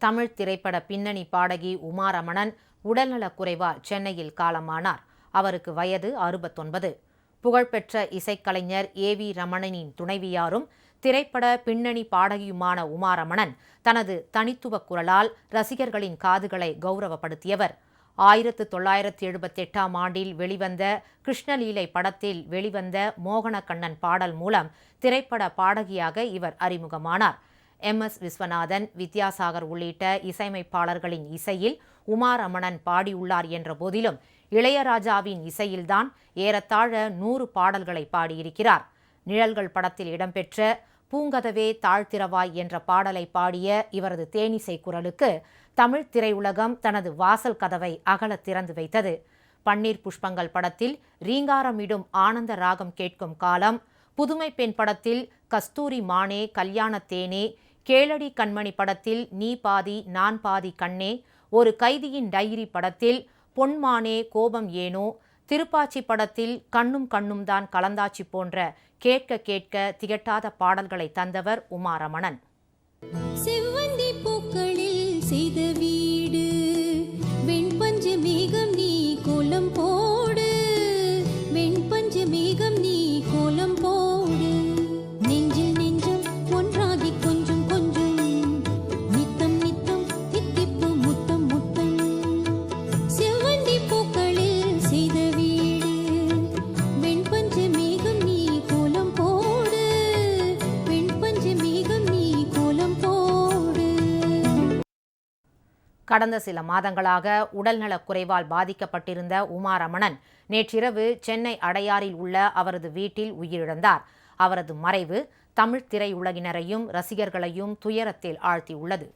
தமிழ் திரைப்பட பின்னணி பாடகி உமாரமணன் உடல்நலக் குறைவால் சென்னையில் காலமானார். அவருக்கு வயது அறுபத்தொன்பது. புகழ்பெற்ற இசைக்கலைஞர் ஏ வி ரமணனின் துணைவியாரும் திரைப்பட பின்னணி பாடகியுமான உமாரமணன் தனது தனித்துவ குரலால் ரசிகர்களின் காதுகளை கௌரவப்படுத்தியவர். ஆயிரத்து தொள்ளாயிரத்து எழுபத்தெட்டாம் ஆண்டில் வெளிவந்த கிருஷ்ணலீலை படத்தில் வெளிவந்த மோகனக்கண்ணன் பாடல் மூலம் திரைப்பட பாடகியாக இவர் அறிமுகமானார். எம் எஸ் விஸ்வநாதன் வித்யாசாகர் உள்ளிட்ட இசையமைப்பாளர்களின் இசையில் உமாரமணன் பாடியுள்ளார் என்ற போதிலும் இளையராஜாவின் இசையில்தான் ஏறத்தாழ நூறு பாடல்களை பாடியிருக்கிறார். நிழல்கள் படத்தில் இடம்பெற்ற பூங்கதவே தாழ்த்திரவாய் என்ற பாடலை பாடிய இவரது தேனிசை குரலுக்கு தமிழ் திரையுலகம் தனது வாசல் கதவை அகல திறந்து வைத்தது. பன்னீர் புஷ்பங்கள் படத்தில் ரீங்காரமிடும் ஆனந்த ராகம் கேட்கும் காலம் புதுமை பெண் படத்தில் கஸ்தூரி மானே கல்யாண தேனே கேளடி கண்மணி படத்தில் நீ பாதி நான் பாதி கண்ணே. ஒரு கைதியின் டைரி படத்தில் பொன்மானே கோபம் ஏனோ. திருப்பாச்சி படத்தில் கண்ணும் கண்ணும் தான் கலந்தாச்சி போன்ற கேட்க கேட்க திகட்டாத பாடல்களை தந்தவர் உமாரமணன். கடந்த சில மாதங்களாக உடல்நலக் குறைவால் பாதிக்கப்பட்டிருந்த உமாரமணன் நேற்றிரவு சென்னை அடையாறில் உள்ள அவரது வீட்டில் உயிரிழந்தார். அவரது மறைவு தமிழ் திரையுலகினரையும் ரசிகர்களையும் துயரத்தில் ஆழ்த்தியுள்ளது.